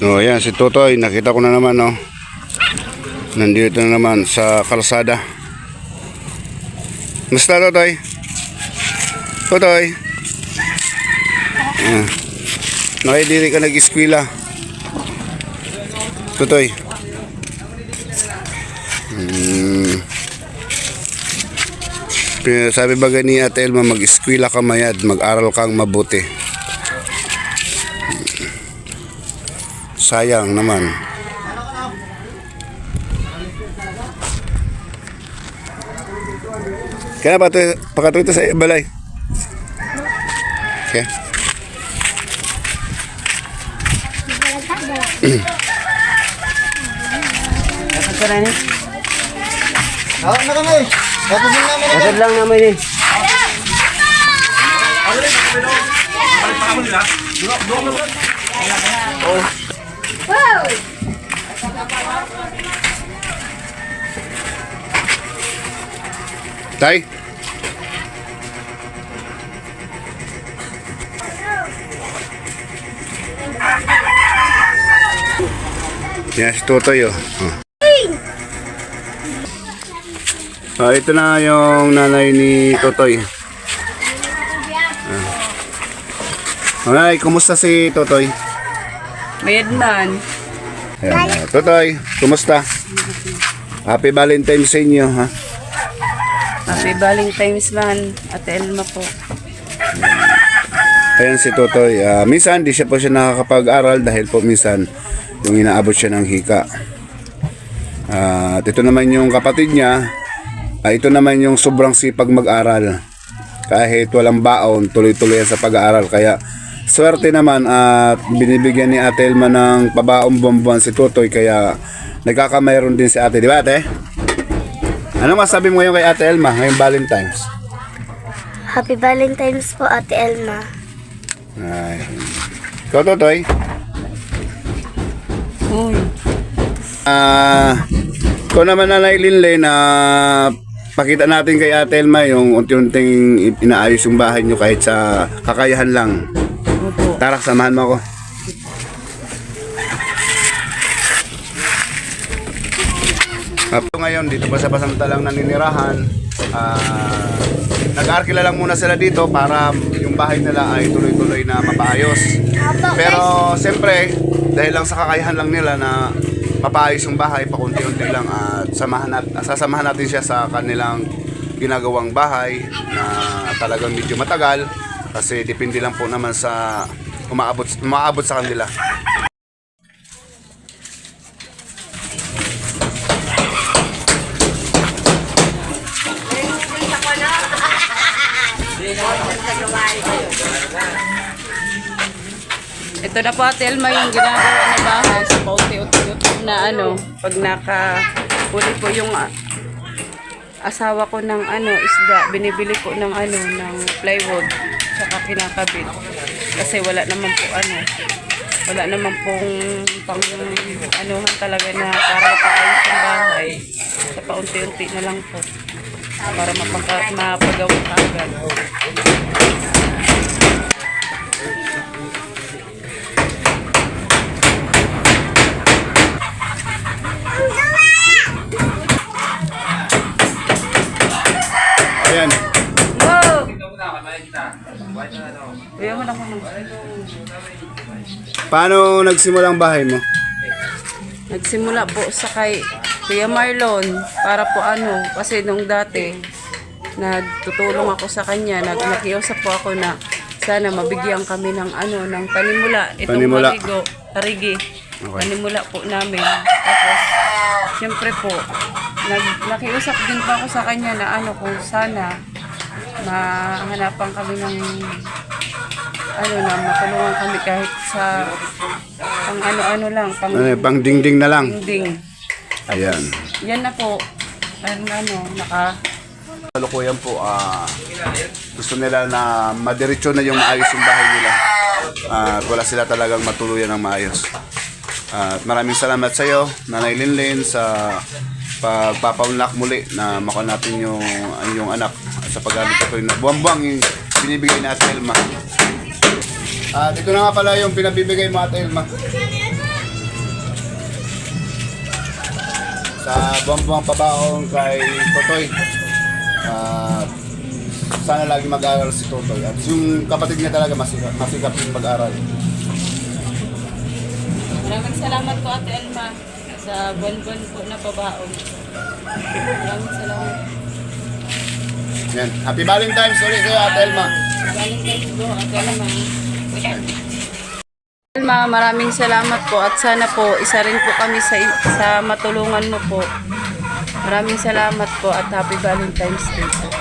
No, ayan si Totoy, nakita ko na naman no. Nandito na naman sa kalsada. Musta Totoy? Totoy. Ah. Nakidiri ka nag-eskwela. Totoy. Hmm. Sabi ba ni Ate Elma, mag-eskwela ka mayad, mag-aral kang mabuti. Sayang naman. Kaya pa ito, pakatuloy ito sa balay. Okay. Dapat ka. Hawak na kami. Dapat din namin. Dapat lang eh. Tay? Yan si Totoy oh. oh. Ah, ito na yung nanay ni Totoy. Ah. Nanay, kumusta si Totoy? Mayad man. Ayan, ah, Totoy, kumusta? Happy Valentine's sa inyo, ha? Happy Valentine's man. Ate Elma po. Ayan si Totoy. Ah, minsan, di siya po siya nakakapag-aral dahil po minsan yung inaabot siya ng hika. Ah, at ito naman yung kapatid niya. Ah, ito naman yung sobrang sipag mag-aral. Kahit walang baon, tuloy-tuloy sa pag-aaral. Kaya swerte naman at binibigyan ni Ate Elma ng pabaong buwan si Totoy. Kaya nagkakamayroon din si Ate. Di ba Ate? Ano masabi mo ngayon kay Ate Elma ngayong Valentine's? Happy Valentine's po, Ate Elma. Ay. Ikaw, Totoy? Uy. Ah, ikaw naman na Linley na pakita natin kay Ate Elma yung unti-unting inaayos yung bahay nyo kahit sa kakayahan lang. Opo. Tara, samahan mo ako. Up ngayon, dito pa sa Basantalang naninirahan, ah, nag-arkila lang muna sila dito para yung bahay nila ay tuloy-tuloy na mapaayos. Pero siyempre, dahil lang sa kakayahan lang nila na mapaayos yung bahay, pakunti-unti lang at samahan nat sasamahan natin siya sa kanilang ginagawang bahay na talagang medyo matagal kasi depende lang po naman sa umaabot umaabot sa kanila. Ito na po Ate Elma yung ginagawa na bahay sa paunti-unti na ano, pag nakahuli po yung ah, asawa ko ng ano, isda, binibili po ng ano, ng plywood, tsaka kinakabit. Kasi wala naman po ano, wala naman pong pang anuhan talaga na para mapaayos yung bahay. Sa paunti-unti na lang po. Para mapagawa agad. Kuya mo na ko ng Paano nagsimula ang bahay mo? Nagsimula po sa kay Kuya Marlon para po ano, kasi nung dati nagtutulong ako sa kanya, nag nakiusap po ako na sana mabigyan kami ng ano, ng panimula. Itong Panimula. Tarigo, tarigi. Okay. Panimula po namin. Tapos, syempre po, nag, nakiusap din po ako sa kanya na ano kung sana mahanapan kami ng ano na matulungan kami kahit sa pang ano-ano lang, pang Ano, pang dingding na lang. ding. Ayan. Yan na po. Ano, ano, naka... Kalukuyan po, ah, gusto nila na madiretso na yung maayos yung bahay nila. At wala sila talagang matuluyan ng maayos. At maraming salamat sa iyo, Nanay Linlin, sa pagpapaunlak muli na makuha natin yung, yung anak sa paggamit na ito. Buwang-buwang yung binibigay na Ate Elma. At ito na nga pala yung pinabibigay mo Ate Elma. Sa buwang-buwang pabaong kay Totoy. At sana lagi mag-aral si Totoy. At yung kapatid niya talaga masikap, masikap yung mag-aral. Maraming salamat po Ate Elma sa buwan-buwan po na pabaong. Maraming salamat. Yan. Happy Valentine's ulit sa'yo, Ate Elma. Valentine's po Ate Elma. Elma, maraming salamat po at sana po isa rin po kami sa, sa matulungan mo po. Maraming salamat po at happy Valentine's Day po.